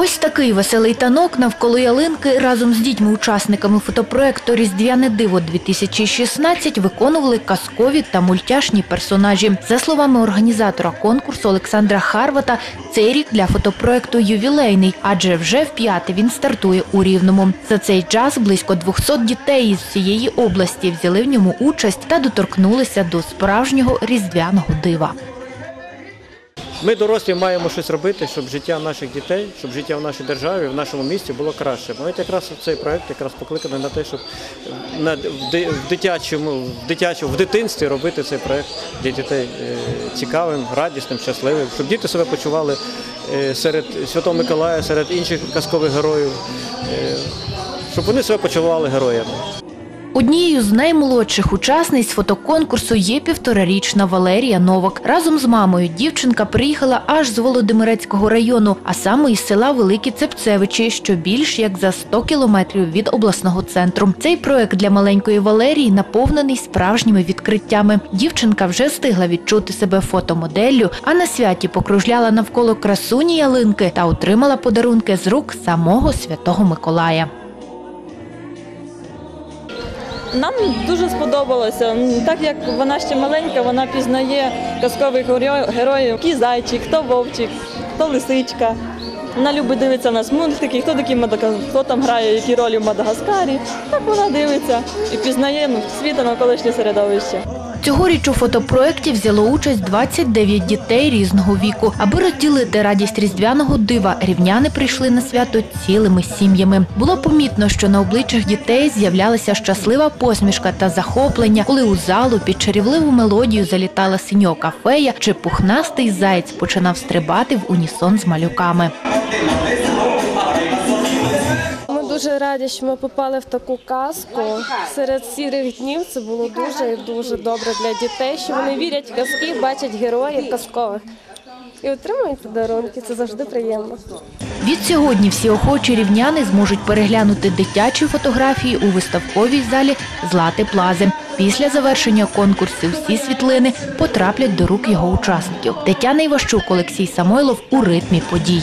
Ось такий веселий танок навколо ялинки разом з дітьми-учасниками фотопроекту Різдвяне диво 2016 виконували казкові та мультяшні персонажі. За словами організатора конкурсу Олександра Харвата, цей рік для фотопроекту ювілейний, адже вже в п'яте він стартує у Рівному. За цей час близько 200 дітей із всієї області взяли в ньому участь та доторкнулися до справжнього різдвяного дива. Ми дорослі маємо щось робити, щоб життя наших дітей, щоб життя в нашій державі, в нашому місті було краще. Ми якраз цей проект якраз покликаний на те, щоб в дитячому, в дитячому, в дитинстві робити цей проект для дітей е, цікавим, радісним, щасливим, щоб діти себе почували е, серед Святого Миколая, серед інших казкових героїв, е, щоб вони себе почували героями. Однією з наймолодших учасниць фотоконкурсу є півторарічна Валерія Новак. Разом з мамою дівчинка приїхала аж з Володимирецького району, а саме із села Великі Цепцевичі, що більш як за 100 кілометрів від обласного центру. Цей проект для маленької Валерії наповнений справжніми відкриттями. Дівчинка вже встигла відчути себе фотомоделлю, а на святі покружляла навколо красуні ялинки та отримала подарунки з рук самого святого Миколая. Нам дуже сподобалося. Так як вона ще маленька, вона пізнає казкових героїв. Який зайчик, хто вовчик, хто лисичка. Вона любить дивитися на мультики, хто такі хто там грає, які ролі в Мадагаскарі. Так вона дивиться і пізнає ну, світа та навколишнє середовище. Цьогоріч у фотопроекті взяло участь 29 дітей різного віку. Аби розділити радість різдвяного дива, рівняни прийшли на свято цілими сім'ями. Було помітно, що на обличчях дітей з'являлася щаслива посмішка та захоплення, коли у залу під чарівливу мелодію залітала синьока фея чи пухнастий заєць починав стрибати в унісон з малюками. Дуже раді, що ми попали в таку казку. Серед сірих днів це було дуже і дуже добре для дітей, що вони вірять в казки, бачать героїв казкових і отримують подарунки. Це завжди приємно. Відсьогодні всі охочі рівняни зможуть переглянути дитячі фотографії у виставковій залі Злати Плази. Після завершення конкурсу всі світлини потраплять до рук його учасників. Тетяна Іващук, Олексій Самойлов у ритмі подій.